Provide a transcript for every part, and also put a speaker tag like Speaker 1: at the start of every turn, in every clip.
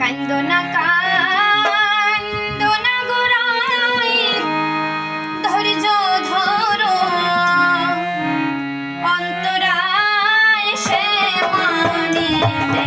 Speaker 1: কান্দো না কান্দো না গোড়াই ধৈর্য ধরো অন্তরায় সে মানিতে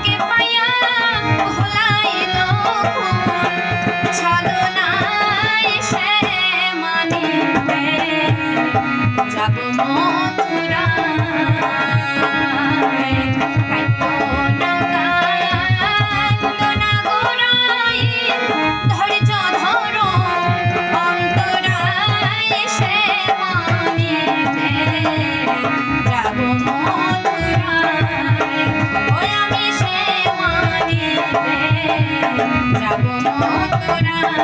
Speaker 1: give my adorar.